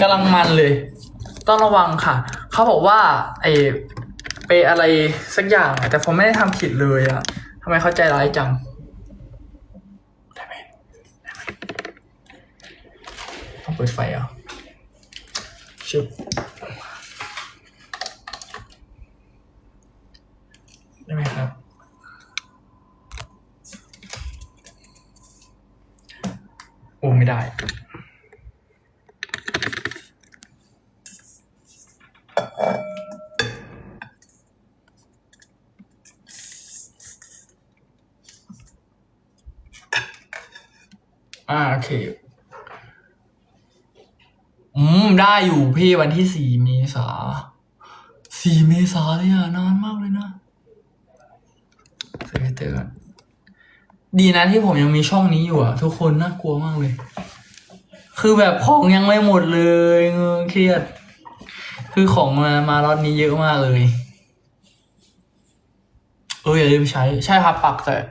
กำลังมันเลย ต้องระวังค่ะ เขาบอกว่า ไอไปอะไรสักอย่างอะแต่ผมไม่ได้ทำผิดเลยอะทำไมเขาใจร้ายจังได้ไหมได้ไหมต้องเปิดไฟเหรอะชุบได้ไหมครับ โอ้ไม่ได้ อ่าโอเค อื มได้อยู่พี่วันที่สี่เมษาสี่เมษาเลยอะนานมากเลยนะเซฟเตอร์ก่อนดีนะที่ผมยังมีช่องนี้อยู่อะทุกคนน่ากลัวมากเลย คือแบบของยังไม่หมดเลยเออเครียด คือของมามารอบนี้เยอะมากเลย เอออย่าลืมใช้ ใช่ครับ ปักแตก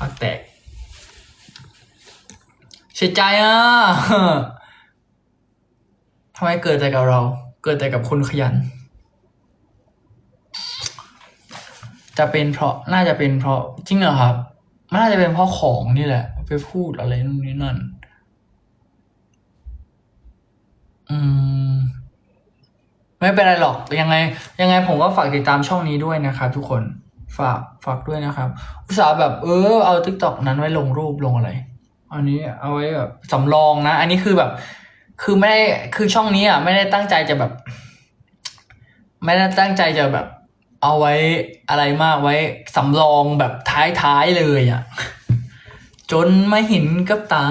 ปักแตกเสียใจอะ ทำไมเกิดแต่กับเรา เกิดแต่กับคนขยัน จะเป็นเพราะน่าจะเป็นเพราะจริงเหรอครับมันน่าจะเป็นเพราะของนี่แหละ ไปพูดอะไรนู่นนี่นั่น อืม ไม่เป็นไรหรอกยังไง ยังไงผมก็ฝากติดตามช่องนี้ด้วยนะครับทุกคนฝากฝากด้วยนะครับ อุตส่าห์แบบเออเอาทิกตอกนั้นไว้ลงรูปลงอะไร อันนี้เอาไว้แบบสำรองนะ อันนี้คือแบบ คือไม่ได้คือช่องนี้อะไม่ได้ตั้งใจจะแบบ ไม่ได้ตั้งใจจะแบบ เอาไว้อะไรมากไว้สำรองแบบท้ายๆเลยอะ จนไม่เห็นกับตา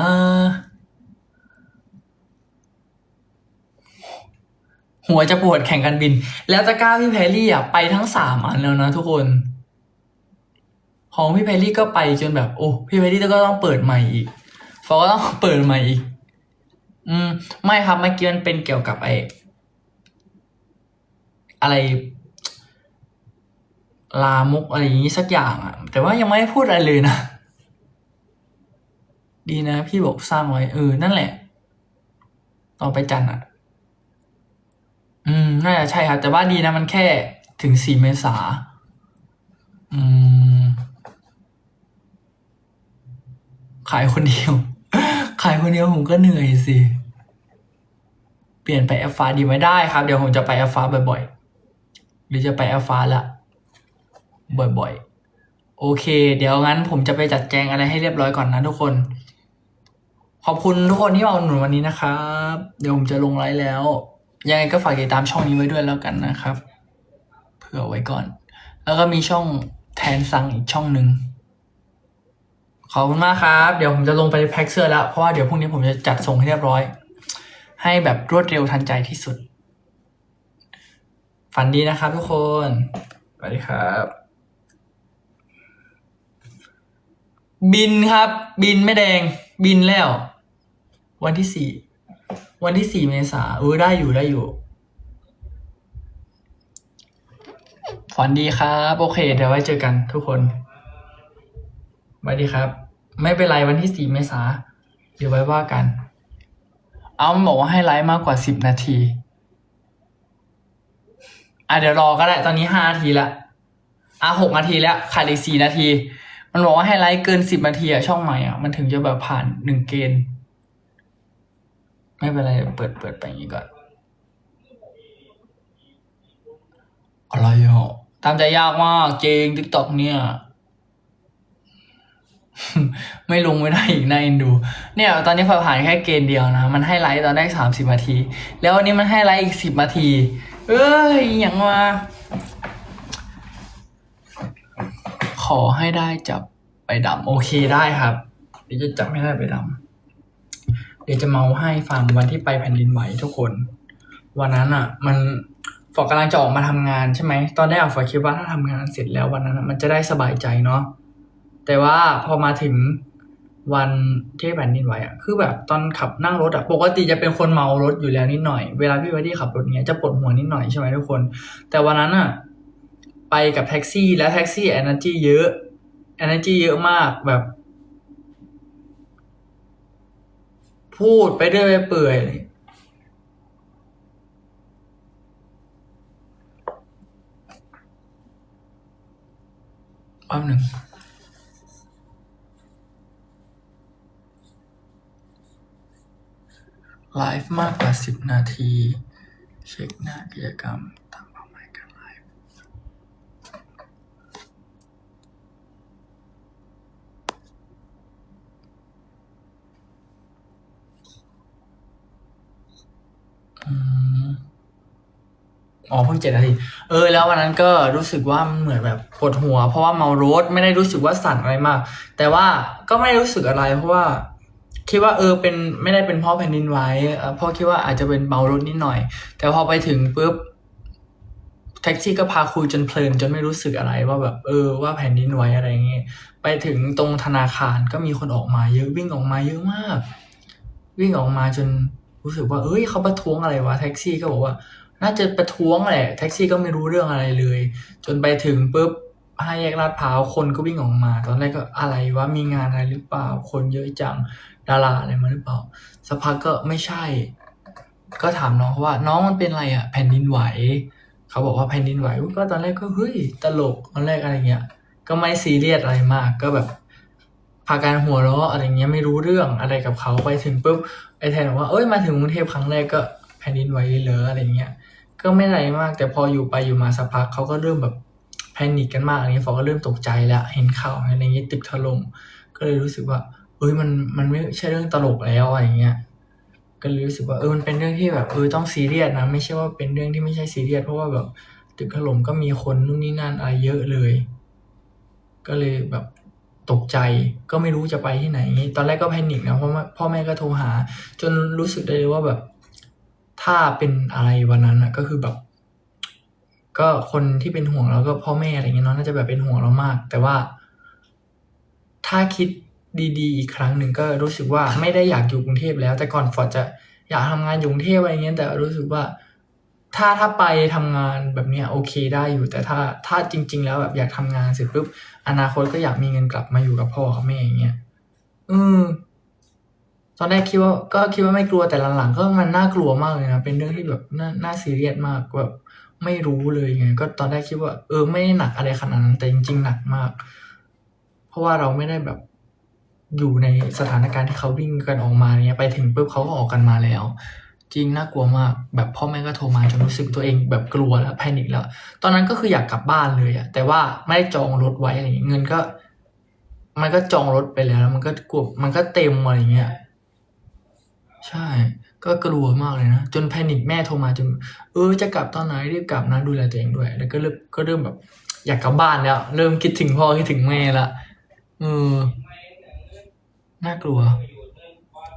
หัวจะปวดแข่งกันบิน แล้วตะกร้าพี่แพรรี่อะไปทั้งสามอันแล้วนะทุกคน ของพี่แพรรี่ก็ไปจนแบบ โอ้พี่แพรรี่ก็ต้องเปิดใหม่อีกฟอก็ต้องเปิดใหม่อีก อืม ไม่ครับเมื่อกี้มันเป็นเกี่ยวกับไออะไร ลามกอะไรอย่างนี้สักอย่างอะแต่ว่ายังไม่ได้พูดอะไรเลยนะ ดีนะ พี่บอกสร้างไว้ เออ นั่นแหละ ต่อไปจันอะอืม น่าจะใช่ครับแต่ว่าดีนะ มันแค่ถึงสี่เมษา อืม ขายคนเดียวายคนเดียวผมก็เหนื่อยสิ เปลี่ยนไปแอฟฟ้าดีไหมได้ครับ เดี๋ยวผมจะไปแอฟฟ้าบ่อยๆ หรือจะไปแอฟฟ้าละบ่อยๆ โอเค เดี๋ยวงั้นผมจะไปจัดแจงอะไรให้เรียบร้อยก่อนนะทุกคน ขอบคุณทุกคนที่มาอุดหนุนวันนี้นะครับ เดี๋ยวผมจะลงไลฟ์แล้ว ยังไงก็ฝากติดตามช่องนี้ไว้ด้วยแล้วกันนะครับ เผื่อไว้ก่อน แล้วก็มีช่องแทนซังอีกช่องหนึ่ง ขอบคุณมากครับ เดี๋ยวผมจะลงไปแพ็คเสื้อแล้ว เพราะว่าเดี๋ยวพรุ่งนี้ผมจะจัดส่งให้เรียบร้อย ให้แบบรวดเร็วทันใจที่สุด ฝันดีนะครับทุกคน สวัสดีครับ บินครับ บินไม่แดง บินแล้ว วันที่สี่ วันที่สี่เมษาเออได้อยู่ได้อยู่ ฝันดีครับ โอเค เดี๋ยวไว้เจอกันทุกคน สวัสดีครับ ไม่เป็นไรวันที่สี่เมษาเดี๋ยวไว้ว่ากัน เอามันบอกว่าให้ไลฟ์มากกว่าสิบนาทีอะเดี๋ยวรอก็ได้ตอนนี้ห้านาทีละอะหกนาทีแล้วขาดอีกสี่นาที มันบอกว่าให้ไลฟ์เกินสิบนาทีอะช่องใหม่อะมันถึงจะแบบผ่านหนึ่งเกณฑ์ไม่เป็นไรเปิดเปิดไปอย่างนี้ก่อนอะไรอะตามใจยากมากจริงทิกตอกเนี่ย ไม่ลงไม่ได้อีกน่าเอ็นดู เนี่ยตอนนี้พอผ่านแค่เกณฑ์เดียวนะ มันให้ไลฟ์ตอนแรกสามสิบนาที แล้ววันนี้มันให้ไลฟ์อีกสิบนาที เอ้ยอย่างว่าขอให้ได้จับไปดำโอเคได้ครับ เดี๋ยวจะจับให้ได้ไปดำเดี๋ยวจะเมาให้ฟังวันที่ไปแผ่นดินไหวทุกคน วันนั้นอะ มันฝอกกำลังจะออกมาทำงานใช่ไหมตอนแรกฝอคิดว่าถ้าทำงานเสร็จแล้ววันนั้นมันจะได้สบายใจเนาะ แต่ว่าพอมาถึงวันเทพแผ่นดินไหวอะคือแบบตอนขับนั่งรถอะปกติจะเป็นคนเมารถอยู่แล้วนิดหน่อย เวลาพี่วัดที่ขับรถเนี้ยจะปวดหัวนิดหน่อยใช่ไหมทุกคน แต่วันนั้นอะไปกับแท็กซี่แล้วแท็กซี่ energy เยอะ energy เยอะมากแบบ พูดไปเรื่อยไปเปื่อยแป๊บหนึ่ง ไลฟ์มากกว่าสิบนาที เช็คหน้ากิจกรรมตามเป้าหมายการไลฟ์อ๋อเพิ่งเจ็ดนาที เออ แล้ววันนั้นก็รู้สึกว่ามันเหมือนแบบปวดหัว เพราะว่าเมารถไม่ได้รู้สึกว่าสั่นอะไรมาก แต่ว่าก็ไม่ได้รู้สึกอะไรเพราะว่า คิดว่าเออเป็นไม่ได้เป็นพราะแผ่นดินไหวเอ่อคิดว่าอาจจะเป็นเมารถนิดหน่อย แต่พอไปถึงปุ๊บแท็กซี่ก็พาคุยจนเพลินจนไม่รู้สึกอะไรว่าแบบเออว่าแผ่นดินไหวอะไรเงี้ยไปถึงตรงธนาคารก็มีคนออกมาเยอะวิ่งออกมาเยอะมาก วิ่งออกมาจนรู้สึกว่าเอ้ยเขาประท้วงอะไรวะแท็กซี่ก็บอกว่า น่าจะประท้วงแหละแท็กซี่ก็ไม่รู้เรื่องอะไรเลย จนไปถึงปุ๊บห้าแยกลาดพร้าวคนก็วิ่งออกมา ตอนแรกก็อะไรวะมีงานอะไรหรือเปล่าคนเยอะจัง ดาราอะไรมาหรือเปล่าสักพักก็ไม่ใช่ ก็ถามน้องเขาว่า น้องมันเป็นอะไรอะ แผ่นดินไหว เขาบอกว่าแผ่นดินไหวก็ตอนแรกก็เฮ้ยตลกตอนแรกอะไรเงี้ย ก็ไม่ซีเรียสอะไรมาก ก็แบบพาการหัวเราะอะไรเงี้ยไม่รู้เรื่องอะไรกับเขาไปถึงปุ๊บไอแทนบอกว่าเอ้ยมาถึงกรุงเทพครั้งแรกก็แผ่นดินไหวเลยเหรออะไรเงี้ยก็ไม่อะไรมาก แต่พออยู่ไปอยู่มาสักพักเขาก็เริ่มแบบแพนิคกันมากอะไรเงี้ยฟอก็เริ่มตกใจแล้วเห็นข่าวอะไรเงี้ยตึกถล่มก็เลยรู้สึกว่า เอ้ยมันมันไม่ใช่เรื่องตลกแล้วอะไรเงี้ย ก็เลยรู้สึกว่าเออมันเป็นเรื่องที่แบบเออต้องซีเรียสนะ ไม่ใช่ว่าเป็นเรื่องที่ไม่ใช่ซีเรียสเพราะว่าแบบตึกถล่มก็มีคนนู่นนี่นั่นอะไรเยอะเลย ก็เลยแบบตกใจก็ไม่รู้จะไปที่ไหน ตอนแรกก็แพนิคนะเพราะว่าพ่อแม่ก็โทรหา จนรู้สึกได้เลยว่าแบบ ถ้าเป็นอะไรวันนั้นอะก็คือแบบ ก็คนที่เป็นห่วงเราก็พ่อแม่อะไรเงี้ยเนาะน่าจะแบบเป็นห่วงเรามาก แต่ว่า ถ้าคิด ดีๆ อีกครั้งหนึ่งก็รู้สึกว่าไม่ได้อยากอยู่กรุงเทพแล้ว แต่ก่อนฟอร์ดจะอยากทำงานอยู่กรุงเทพอะไรเงี้ยแต่รู้สึกว่า ถ้าถ้าไปทำงานแบบเนี้ยโอเคได้อยู่ แต่ถ้าถ้าจริง ๆ แล้วแบบอยากทำงานเสร็จปุ๊บอนาคตก็อยากมีเงินกลับมาอยู่กับพ่อกับแม่อย่างเงี้ยอืมตอนแรกคิดว่าก็คิดว่าไม่กลัวแต่หลังๆก็มันน่ากลัวมากเลยนะเป็นเรื่องที่แบบน่าน่าซีเรียสมากแบบไม่รู้เลยไงก็ตอนแรกคิดว่า เออไม่ได้หนักอะไรขนาดนั้นแต่จริง ๆ หนักมาก เพราะว่าเราไม่ได้แบบ อยู่ในสถานการณ์ที่เขาวิ่งกันออกมาเนี่ยไปถึงปุ๊บเขาก็ออกกันมาแล้ว จริงน่ากลัวมากแบบพ่อแม่ก็โทรมาจนรู้สึกตัวเองแบบกลัวแล้วแพนิคแล้ว ตอนนั้นก็คืออยากกลับบ้านเลยอะแต่ว่าไม่ได้จองรถไว้อะไรเงี้ยเงินก็ มันก็จองรถไปแล้วแล้วมันก็กลัวมันก็เต็มอะไรเงี้ยใช่ ก็กลัวมากเลยนะจนแพนิคแม่โทรมาจน เออจะกลับตอนไหนรีบกลับนะดูแลตัวเองด้วย แล้วก็เริ่มก็เริ่มแบบ อยากกลับบ้านแล้ว เริ่มคิดถึงพ่อคิดถึงแม่ละเออ น่ากลัว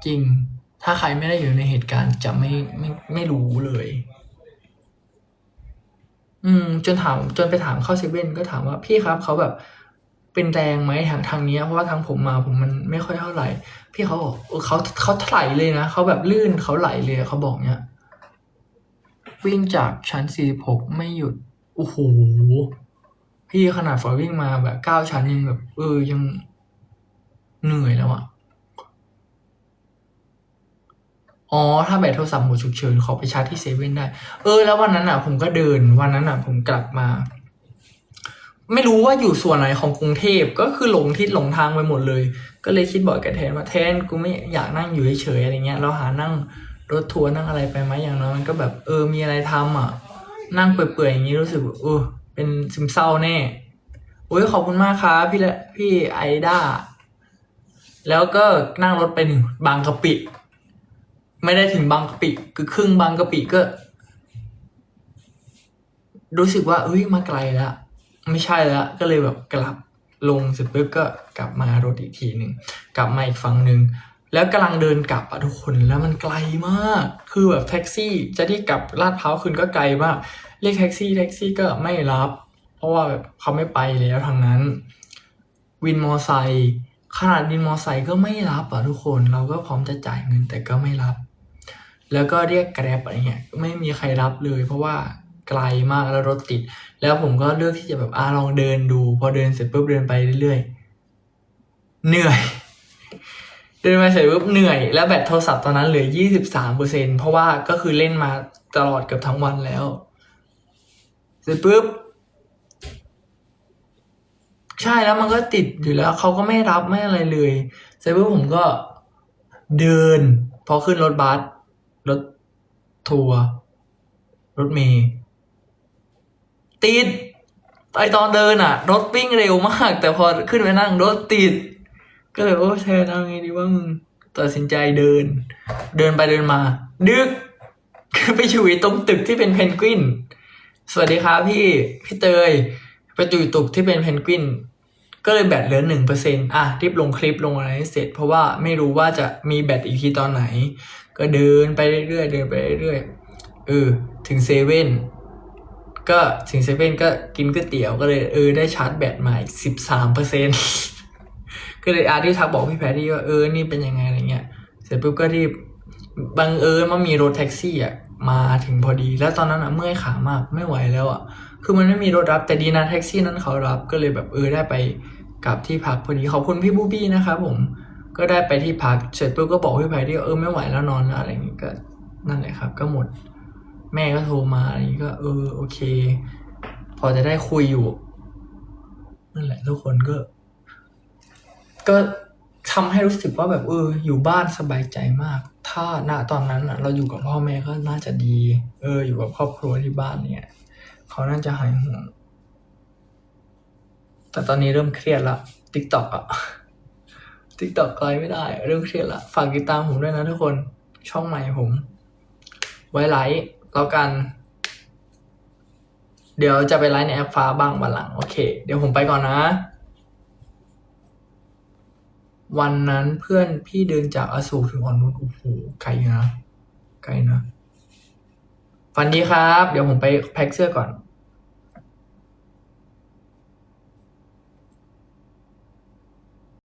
จริง ถ้าใครไม่ได้อยู่ในเหตุการณ์จะไม่ไม่ไม่รู้เลย อืม จนถาม จนไปถามเข้าเซเว่นก็ถามว่าพี่ครับเขาแบบ เป็นแรงไหมทางทางเนี้ยเพราะว่าทางผมมาผมมันไม่ค่อยเท่าไหร่ พี่เขาบอกเออเขาเขาถลายเลยนะเขาแบบลื่นเขาไหลเลยเขาบอกเนี้ยวิ่งจากชั้นสี่หกไม่หยุดโอ้โหพี่ขนาดฝอวิ่งมาแบบเก้าชั้นยังแบบ เออยังเหนื่อยแล้วอะ อ๋อ ถ้าแบตโทรศัพท์หมดฉุกเฉินขอไปชาร์จที่เซเว่นได้ เออ แล้ววันนั้นอะ ผมก็เดิน วันนั้นอะ ผมกลับมา ไม่รู้ว่าอยู่ส่วนไหนของกรุงเทพ ก็คือหลงทิศหลงทางไปหมดเลย ก็เลยคิดบ่อยกับแทนว่าแทนกูไม่อยากนั่งอยู่เฉยๆอะไรเงี้ย เราหานั่งรถทัวร์นั่งอะไรไปไหมอย่างน้อยมันก็แบบ เออ มีอะไรทำอะ นั่งเปื่อยๆอย่างนี้รู้สึกเออ เป็นซึมเศร้าแน่ โอ้ยขอบคุณมากครับพี่ละพี่ไอด้า แล้วก็นั่งรถไปถึงบางกะปิ ไม่ได้ถึงบางกะปิคือครึ่งบางกะปิก็ รู้สึกว่าเอ้ยมาไกลแล้วไม่ใช่แล้วก็เลยแบบกลับลงเสร็จปุ๊บก็กลับมารถอีกทีหนึ่งกลับมาอีกฝั่งหนึ่งแล้วกำลังเดินกลับอะทุกคนแล้วมันไกลมาก คือแบบแท็กซี่จะที่กลับลาดพร้าวคืนก็ไกลมากเรียกแท็กซี่แท็กซี่ก็ไม่รับ เพราะว่าแบบเขาไม่ไปแล้วทางนั้น วินมอไซค์ขนาดวินมอไซค์ก็ไม่รับอะทุกคนเราก็พร้อมจะจ่ายเงินแต่ก็ไม่รับ แล้วก็เรียกแกร็บอะไรเงี้ยไม่มีใครรับเลย เพราะว่าไกลมากแล้วรถติด แล้วผมก็เลือกที่จะแบบอ่าลองเดินดู พอเดินเสร็จปุ๊บเดินไปเรื่อยๆเหนื่อย เดินมาเสร็จปุ๊บเหนื่อย แล้วแบตโทรศัพท์ตอนนั้นเหลือยี่สิบสามเปอร์เซ็นเพราะว่าก็คือเล่นมาตลอดเกือบทั้งวันแล้ว เสร็จปุ๊บใช่แล้วมันก็ติดอยู่แล้วเขาก็ไม่รับไม่อะไรเลยเสร็จปุ๊บผมก็เดิน พอขึ้นรถบัส รถทัวร์รถเมล์ติดไอตอนเดินอะรถวิ่งเร็วมาก แต่พอขึ้นไปนั่งรถติด ก็เลยโอ้แทนเอาไงดีว่ามึงตัดสินใจเดิน เดินไปเดินมา ดึกไปอยู่ตรงตึกที่เป็นเพนกวิน สวัสดีครับพี่พี่เตยไปอยู่ตึกที่เป็นเพนกวิน ก็เลยแบตเหลือหนึ่งเปอร์เซ็นอะรีบลงคลิปลงอะไรให้เสร็จ เพราะว่าไม่รู้ว่าจะมีแบตอีกทีตอนไหน ก็เดินไปเรื่อยๆเดินไปเรื่อยๆเออถึงเซเว่นก็ถึงเซเว่นก็กินก๋วยเตี๋ยวก็เลยเออได้ชาร์จแบตมาอีกสิบสามเปอร์เซ็นก็เลยอาร์ที่ทักบอกพี่แพทตี้ว่าเออนี่เป็นยังไงอะไรเงี้ยเสร็จปุ๊บก็รีบบังเอิญว่ามีรถแท็กซี่อะมาถึงพอดี แล้วตอนนั้นอะเมื่อยขามากไม่ไหวแล้วอะ คือมันไม่มีรถรับแต่ดีนะแท็กซี่นั้นเขารับก็เลยแบบเออได้ไปกลับที่พักพอดีขอบคุณพี่บูบี้นะครับผม ก็ได้ไปที่พักเสร็จปุ๊บก็บอกพี่ไผ่ที่เออไม่ไหวแล้วนอนแล้วอะไรอย่างงี้ก็นั่นแหละครับ ก็หมด แม่ก็โทรมาอะไรอย่างงี้ก็เออโอเค พอจะได้คุยอยู่นั่นแหละทุกคนก็ ก็ทำให้รู้สึกว่าแบบเออ อยู่บ้านสบายใจมาก ถ้าณตอนนั้นอะเราอยู่กับพ่อแม่ก็น่าจะดี เออ อยู่กับครอบครัวที่บ้านเนี่ยเขาน่าจะหายห่วงแต่ตอนนี้เริ่มเครียดละติ๊กต็อกอะ ติ๊กต็อกไลไม่ได้ เริ่มเครียดละ ฝากติดตามผมด้วยนะทุกคน ช่องใหม่ผม ไว้ไลฟ์แล้วกัน เดี๋ยวจะไปไลฟ์ในแอปฟ้าบ้างวันหลัง โอเค เดี๋ยวผมไปก่อนนะ วันนั้นเพื่อนพี่เดินจากอโศกถึงอ่อนนุชโอ้โหไกลนะไกลนะฝันดีครับ เดี๋ยวผมไปแพ็คเสื้อก่อน